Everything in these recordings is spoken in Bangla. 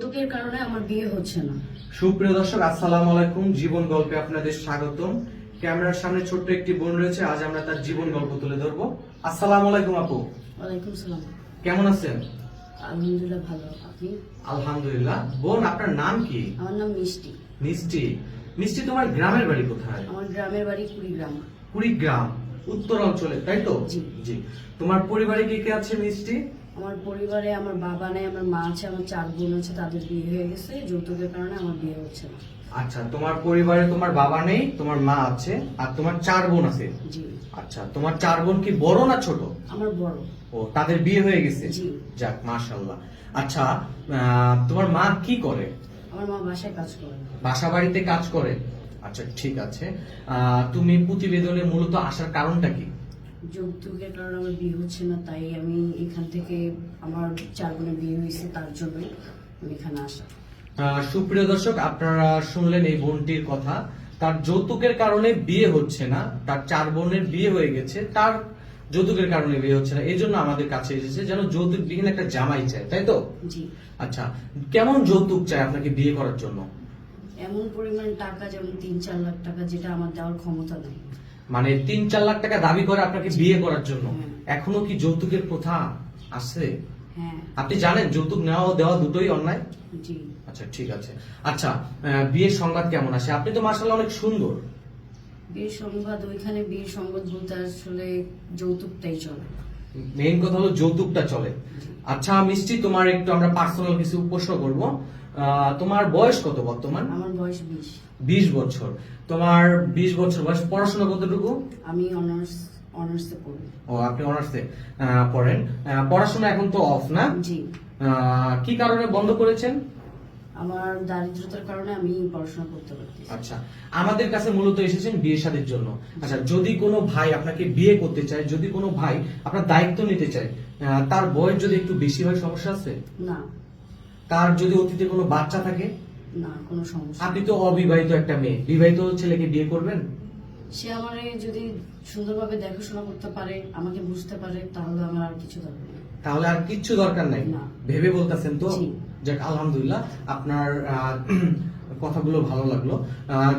যৌতুকের কারণে আমার বিয়ে হচ্ছে না। সুপ্রিয় দর্শক আসসালামু আলাইকুম। জীবন গল্পে আপনাদের স্বাগতম। ক্যামেরার সামনে ছোট্ট একটি বোন রয়েছে। আজ আমরা তার জীবন গল্প তুলে ধরবো। আসসালামু আলাইকুম আপু। ওয়ালাইকুম সালাম। কেমন আছেন? আলহামদুলিল্লাহ ভালো। আপনি? আলহামদুলিল্লাহ। বোন আপনার নাম কি? আমার নাম মিষ্টি। মিষ্টি। মিষ্টি তোমার গ্রামের বাড়ি কোথায়? আমার গ্রামের বাড়ি কুড়িগ্রাম। কুড়িগ্রাম উত্তর অঞ্চলে তাই তো? জি। জি। তোমার পরিবারে কে কে আছে মিষ্টি? আমার পরিবারে আমার বাবা নেই আমার মা আছে আমার চার বোন আছে তাদের বিয়ে হয়ে গেছে যৌতুকের কারণে আমার বিয়ে হচ্ছে না। আচ্ছা তোমার পরিবারে তোমার বাবা নেই তোমার মা আছে আর তোমার চার বোন আছে? জি। আচ্ছা তোমার চার বোন কি বড় না ছোট? আমার বড়। ও তাদের বিয়ে হয়ে গেছে? জি। যাক মাশাল্লাহ আচ্ছা তোমার মা কি করে? আমার মা বাসায় কাজ করে। বাসা বাড়িতে কাজ করে? আচ্ছা ঠিক আছে। আহ, তুমি প্রতিবেদনে মূলত আসার কারণটা কি? যৌতুকের কারণে আমার বিয়ে হচ্ছে না তাই আমি এখান থেকে আমার চার বোনের বিয়ে হয়েছে তার জন্যই আমি এখানে আসা। সুপ্রিয় দর্শক আপনারা শুনলেন এই বোনটির কথা। তার যৌতুকের কারণে বিয়ে হচ্ছে না তার চার বোনের বিয়ে হয়ে গেছে তার যৌতুকের কারণে বিয়ে হচ্ছে না এই জন্য আমাদের কাছে এসেছে যেন যৌতুক বিহীন একটা জামাই চায় তাই তো? জি। আচ্ছা কেমন যৌতুক চায় আপনাকে বিয়ে করার জন্য? এমন পরিমাণ টাকা যেমন তিন চার লাখ টাকা যেটা আমার দেওয়ার ক্ষমতা নেই। মানে তিন চার লাখ টাকা দাবি করে আপনাকে বিয়ে করার জন্য। এখনও কি যৌতুকের প্রথা আছে? হ্যাঁ। আপনি জানেন যৌতুক নেওয়া ও দেওয়া দুটোই অন্যায়? আচ্ছা ঠিক আছে। আচ্ছা বিয়ের সংবাদ কেমন আসে আপনি তো মার্শাল অনেক সুন্দর। বিয়ের সংবাদ ওইখানে বিয়ের সংবাদ বলতে আসলে যৌতুকটাই চলে। মেইন কথা হলো যৌতুকটা চলে। আচ্ছা মিষ্টি তোমার একটু আমরা পার্সোনাল কিছু প্রশ্ন করব। তোমার বয়স কত বর্তমান? আমার বয়স বিশ। বিশ বছর। তোমার বিশ বছর বয়স পড়াশোনা কতটুকু? আমি অনার্স অনার্সে পড়ি। ও আপনি অনার্সে পড়েন। পড়াশোনা এখন তো অফ না? জি। কি কারণে বন্ধ করেছেন? আমার দারিদ্রতার কারণে আমি পড়াশোনা করতে পারতেছি না। আচ্ছা আমাদের কাছে মূলত এসেছেন বিয়ে শাদীর জন্য। আচ্ছা যদি কোনো ভাই আপনাকে বিয়ে করতে চায় যদি কোনো ভাই আপনার দায়িত্ব নিতে চায় তার বয়স যদি একটু বেশি হয় সমস্যা আছে? না। তার যদি অতীতে কোনো বাচ্চা থাকে? না কোনো সমস্যা আপনি তো অবিবাহিত একটা মেয়ে। বিবাহিত ছেলেকে বিয়ে করবেন? সে আমারে যদি সুন্দরভাবে দেখাশোনা করতে পারে আমাকে বুঝতে পারে তাহলে আমার আর কিছু দরকার নেই। তাহলে আর কিচ্ছু দরকার নাই। ভেবে বলতেছেন তো। যাক আলহামদুলিল্লাহ আপনার কথাগুলো ভালো লাগল।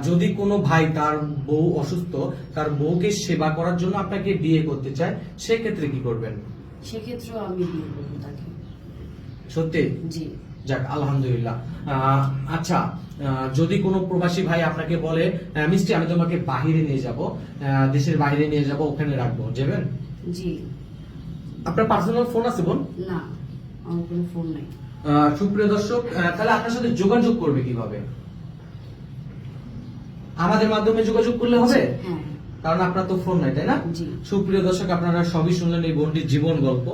যদি কোনো ভাই তার বউ অসুস্থ তার বউকে সেবা করার জন্য আপনাকে বিয়ে করতে চায় সেক্ষেত্রে কি করবেন? সেক্ষেত্রেও আমি বিয়ে করব তাকে। সত্যি? জি। যাক আলহামদুলিল্লাহ। আচ্ছা যদি কোনো প্রবাসী ভাই আপনাকে বলে মিষ্টি আমি তোমাকে বাহিরে নিয়ে যাব দেশের বাইরে নিয়ে যাব ওখানে রাখব। যাবেন? জি। আপনার পার্সোনাল ফোন আছে বোন? না আমার কোনো ফোন নাই। সুপ্রিয় দর্শক তাহলে আপনার সাথে যোগাযোগ করবে কীভাবে? আমাদের মাধ্যমে যোগাযোগ করলে হবে? হ্যাঁ। কারণ আপনার তো ফোন নাই তাই না? সুপ্রিয় দর্শক আপনারা সবই শুনলেন এই বোনটির জীবন গল্প।